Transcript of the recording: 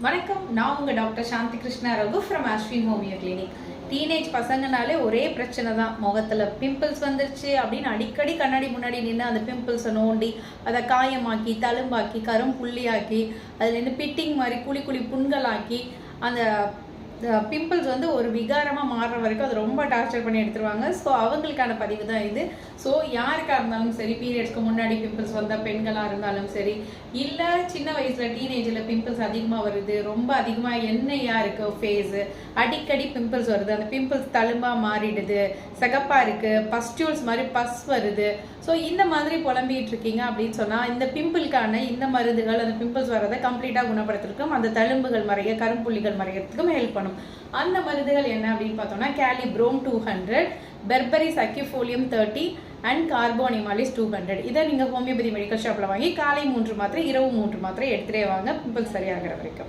வணக்கம் நான் உங்கள் doctor Shanthi Krishna Raghu from Ashwin homeo clinic teenage பசங்கனாலே ஒரே பிரச்சனை தான். முகத்தில் பிம்பிள்ஸ் வந்துருச்சு அப்படின்னு அடிக்கடி கண்ணாடி முன்னாடி நின்று அந்த பிம்பிள்ஸை நோண்டி அதை காயமாக்கி தழும்பாக்கி கரும் புள்ளியாக்கி அதுலேருந்து பிட்டிங் மாதிரி குழி குழி புண்களாக்கி அந்த பிம்பிள்ஸ் வந்து ஒரு விகாரமாக மாறுற வரைக்கும் அது ரொம்ப டார்ச்சர் பண்ணி எடுத்துருவாங்க. ஸோ அவங்களுக்கான பதிவு தான் இது. ஸோ யாருக்காக இருந்தாலும் சரி பீரியட்ஸ்க்கு முன்னாடி பிம்பிள்ஸ் வந்தால் பெண்களாக இருந்தாலும் சரி இல்லை சின்ன வயசில் டீனேஜில் பிம்பிள்ஸ் அதிகமாக வருது ரொம்ப அதிகமாக எண்ணெயாக இருக்குது ஃபேஸு அடிக்கடி பிம்பிள்ஸ் வருது. அந்த பிம்பிள்ஸ் தழும்பாக மாறிடுது. சிகப்பாக இருக்குது பஸ்டியூல்ஸ் மாதிரி பஸ் வருது. ஸோ இந்த மாதிரி புலம்பிகிட்டு இருக்கீங்க அப்படின்னு சொன்னால் இந்த பிம்பிளுக்கான இந்த மருந்துகள் அந்த பிம்பிள்ஸ் வரதை கம்ப்ளீட்டாக குணப்படுத்துறதுக்கும் அந்த தழும்புகள் மறைய கரும்புள்ளிகள் மறையறதுக்கும் ஹெல்ப் பண்ணும். அந்த மருந்துகள் என்ன அப்படின்னு பார்த்தோம்னா kali brom two hundred berberis aquifolium thirty and carbo animalis two hundred இதை நீங்கள் ஹோமியோபதி மெடிக்கல் ஷாப்பில் வாங்கி காலை மூன்று மாத்திரை இரவு மூன்று மாத்திரை எடுத்துகிட்டே வாங்க. பிம்பிள் சரியாகிற வரைக்கும்.